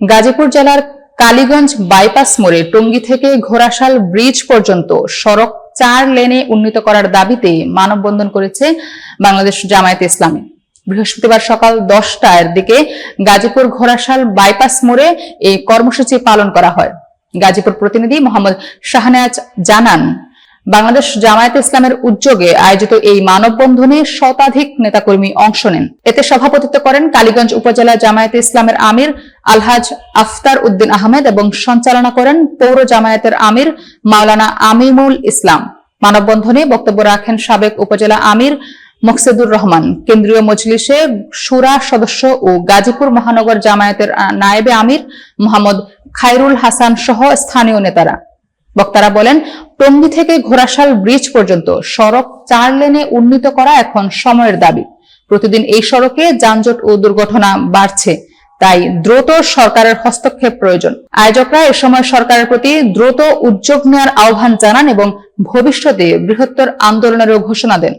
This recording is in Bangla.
গাজীপুর জেলার কালীগঞ্জ বাইপাস মোড়ে টঙ্গী থেকে ঘোড়াশাল ব্রিজ পর্যন্ত সড়ক চার লেনে উন্নীত করার দাবিতে মানববন্ধন করেছে বাংলাদেশ জামায়াতে ইসলামী। বৃহস্পতিবার সকাল দশটার দিকে গাজীপুর ঘোড়াশাল বাইপাস মোড়ে এই কর্মসূচি পালন করা হয়। গাজীপুর প্রতিনিধি মোহাম্মদ শাহনাজ জানান, বাংলাদেশ জামায়াতে ইসলামের উদ্যোগে আয়োজিত এই মানববন্ধনে শতাধিক নেতাকর্মী অংশ নেন। এতে সভাপতিত্ব করেন কালীগঞ্জ উপজেলা জামায়াতে ইসলামের আমির আলহাজ আফতার উদ্দিন আহমেদ এবং সঞ্চালনা করেন পৌর জামায়াতের আমির মাওলানা আমিমুল ইসলাম। মানববন্ধনে বক্তব্য রাখেন সাবেক উপজেলা আমির মকসেদুর রহমান। কেন্দ্রীয় মজলিসে সুরা সদস্য ও গাজীপুর মহানগর জামায়াতের নায়েবে আমির মোহাম্মদ খায়রুল হাসান সহ স্থানীয় নেতারা। বক্তারা বলেন, টঙ্গী থেকে ঘোড়াশাল ব্রিজ পর্যন্ত সড়ক চার লেনে উন্নীত করা এখন সময়ের দাবি। প্রতিদিন এই সড়কে যানজট ও দুর্ঘটনা বাড়ছে। তাই দ্রুত সরকারের হস্তক্ষেপ প্রয়োজন। আয়োজকরা এ সময় সরকারের প্রতি দ্রুত উদ্যোগ নেওয়ার আহ্বান জানান এবং ভবিষ্যতে বৃহত্তর আন্দোলনেরও ঘোষণা দেন।